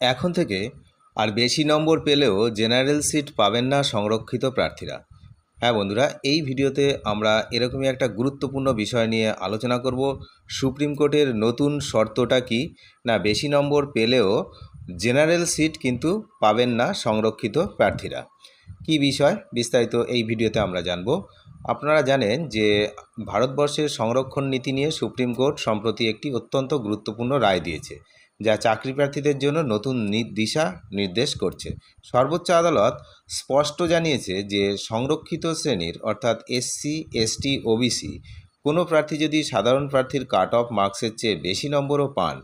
এখন থেকে আর বেশি নম্বর পেলেও জেনারেল সিট পাবেন না সংরক্ষিত প্রার্থীরা। হ্যাঁ বন্ধুরা, এই ভিডিওতে আমরা এরকমই একটা গুরুত্বপূর্ণ বিষয় নিয়ে আলোচনা করব। সুপ্রিম কোর্টের নতুন শর্তটা কি? না, বেশি নম্বর পেলেও জেনারেল সিট কিন্তু পাবেন না সংরক্ষিত প্রার্থীরা। কি বিষয়? বিস্তারিত এই ভিডিওতে আমরা জানব। আপনারা জানেন যে ভারতবর্ষের সংরক্ষণ নীতি নিয়ে সুপ্রিম কোর্ট সম্প্রতি একটি অত্যন্ত গুরুত্বপূর্ণ রায় দিয়েছে। যা চাকরি প্রার্থীদের জন্য নতুন দিশা নির্দেশ করছে। সর্বোচ্চ আদালত স্পষ্ট জানিয়েছে যে সংরক্ষিত শ্রেণির, অর্থাৎ এসসি এসটি ওবিসি কোনো প্রার্থী যদি সাধারণ প্রার্থীর কাট অফ মার্কসের চেয়ে বেশি নম্বরও পান,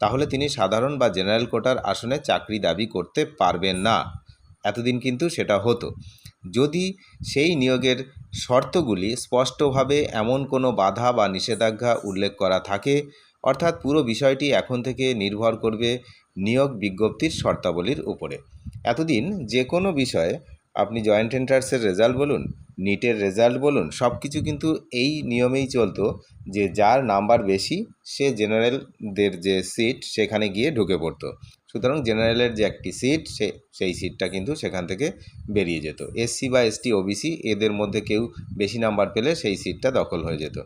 তাহলে তিনি সাধারণ বা জেনারেল কোটার আসনে চাকরি দাবি করতে পারবেন না। এতদিন কিন্তু সেটা হতো। যদি সেই নিয়োগের শর্তগুলি স্পষ্টভাবে এমন কোনো বাধা বা নিষেধাজ্ঞা উল্লেখ করা থাকে অর্থাৎ পুরো বিষয়টি এখন থেকে নির্ভর করবে নিয়োগ বিজ্ঞপ্তির শর্তাবলীর উপরে। এতদিন যে কোনো বিষয়ে আপনি জয়েন্ট এন্ট্রান্সের রেজাল্ট বলুন, নিটের রেজাল্ট বলুন সব কিছু কিন্তু এই নিয়মেই চলতো যে যার নাম্বার বেশি, সে জেনারেলদের যে সিট সেখানে গিয়ে ঢুকে পড়তো। সুতরাং জেনারেলের যে একটি সিট, সে, সেই সিটটা কিন্তু সেখান থেকে বেরিয়ে যেত। এসসি বা এসটি, ওবিসি, এদের মধ্যে কেউ বেশি নাম্বার পেলে সেই সিটটা দখল হয়ে যেত।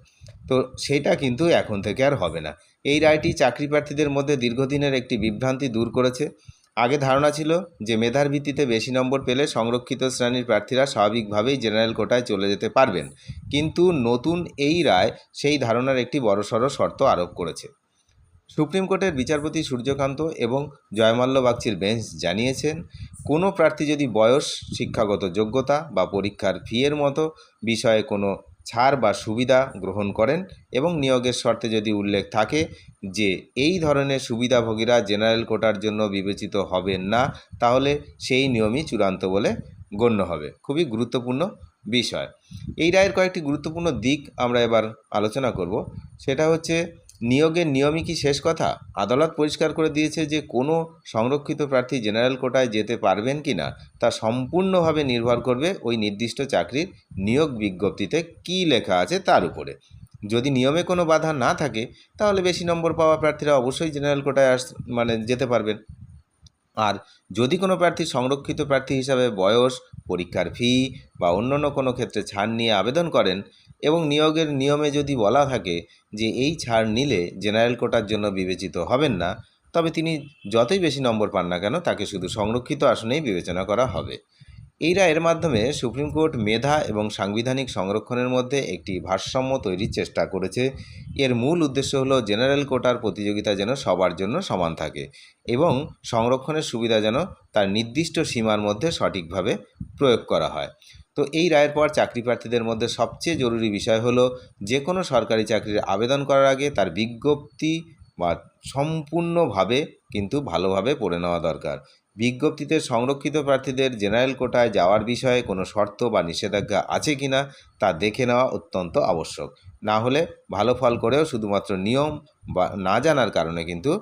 তো সেটা কিন্তু এখন থেকে আর হবে না। এই রায়টি চাকরি প্রার্থীদের মধ্যে দীর্ঘদিনের একটি বিভ্রান্তি দূর করেছে। আগে ধারণা ছিল যে মেধার ভিত্তিতে বেশি নম্বর পেলে সংরক্ষিত শ্রেণির প্রার্থীরা স্বাভাবিকভাবেই জেনারেল কোটায় চলে যেতে পারবেন। কিন্তু নতুন এই রায় সেই ধারণার একটি বড়সড় শর্ত আরোপ করেছে। সুপ্রিম কোর্টের বিচারপতি সূর্যকান্ত এবং জয়মাল্য বাগচির বেঞ্চ জানিয়েছেন, কোনো প্রার্থী যদি বয়স, শিক্ষাগত যোগ্যতা বা পরীক্ষার ফিয়ের মতো বিষয়ে কোনো ছাড় বা সুবিধা গ্রহণ করেন এবং নিয়োগের শর্তে যদি উল্লেখ থাকে যে এই ধরনের সুবিধাভোগীরা জেনারেল কোটার জন্য বিবেচিত হবেন না, তাহলে সেই নিয়মই চূড়ান্ত বলে গণ্য হবে। খুবই গুরুত্বপূর্ণ বিষয়। এই রায়ের কয়েকটি গুরুত্বপূর্ণ দিক আমরা এবার আলোচনা করব। সেটা হচ্ছে নিয়োগের নিয়মই কি শেষ কথা? আদালত পরিষ্কার করে দিয়েছে যে কোনো সংরক্ষিত প্রার্থী জেনারেল কোটায় যেতে পারবেন কি না, তা সম্পূর্ণভাবে নির্ভর করবে ওই নির্দিষ্ট চাকরির নিয়োগ বিজ্ঞপ্তিতে কী লেখা আছে তার উপরে। যদি নিয়মে কোনো বাধা না থাকে, তাহলে বেশি নম্বর পাওয়া প্রার্থীরা অবশ্যই জেনারেল কোটায় আস মানে যেতে পারবেন। আর যদি কোনো প্রার্থী সংরক্ষিত প্রার্থী হিসাবে বয়স, পরীক্ষার ফি বা অন্যান্য কোনো ক্ষেত্রে ছাড় নিয়ে আবেদন করেন এবং নিয়োগের নিয়মে যদি বলা থাকে যে এই ছাড় নিলে জেনারেল কোটার জন্য বিবেচিত হবেন না, তবে তিনি যতই বেশি নম্বর পান না কেন তাকে শুধু সংরক্ষিত আসনেই বিবেচনা করা হবে। এই রায়ের মাধ্যমে সুপ্রিম কোর্ট মেধা এবং সাংবিধানিক সংরক্ষণের মধ্যে একটি ভারসাম্য তৈরির চেষ্টা করেছে। এর মূল উদ্দেশ্য হলো জেনারেল কোটার প্রতিযোগিতা যেন সবার জন্য সমান থাকে এবং সংরক্ষণের সুবিধা যেন তার নির্দিষ্ট সীমার মধ্যে সঠিকভাবে প্রয়োগ করা হয়। তো এই রায়ের পর চাকরি প্রার্থীদের মধ্যে সবচেয়ে জরুরি বিষয় হলো যে কোনো সরকারি চাকরির আবেদন করার আগে তার বিজ্ঞপ্তি বা সম্পূর্ণভাবে কিন্তু ভালোভাবে পড়ে নেওয়া দরকার। বিজ্ঞপ্তিতে সংরক্ষিত প্রার্থীদের জেনারেল কোটায় যাওয়ার বিষয়ে কোনো শর্ত বা নিষেধাজ্ঞা আছে কি না তা দেখে নেওয়া অত্যন্ত আবশ্যক। না হলে ভালো ফল করেও শুধুমাত্র নিয়ম বা না জানার কারণে কিন্তু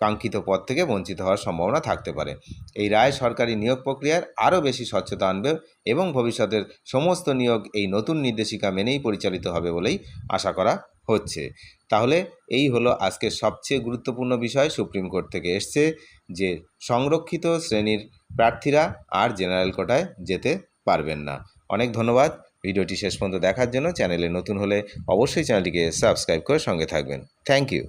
কাঙ্ক্ষিত পদ থেকে বঞ্চিত হওয়ার সম্ভাবনা থাকতে পারে। এই রায় সরকারি নিয়োগ প্রক্রিয়ার আরও বেশি স্বচ্ছতা আনবে এবং ভবিষ্যতের সমস্ত নিয়োগ এই নতুন নির্দেশিকা মেনেই পরিচালিত হবে বলেই আশা করা হচ্ছে। তাহলে এই হলো আজকের সবচেয়ে গুরুত্বপূর্ণ বিষয়। সুপ্রিম কোর্ট থেকে এসছে যে সংরক্ষিত শ্রেণির প্রার্থীরা আর জেনারেল কোটায় যেতে পারবেন না। অনেক ধন্যবাদ। ভিডিওটি শেষ পর্যন্ত দেখার জন্য চ্যানেলে নতুন হলে অবশ্যই চ্যানেলটিকে সাবস্ক্রাইব করে সঙ্গে থাকবেন। Thank you.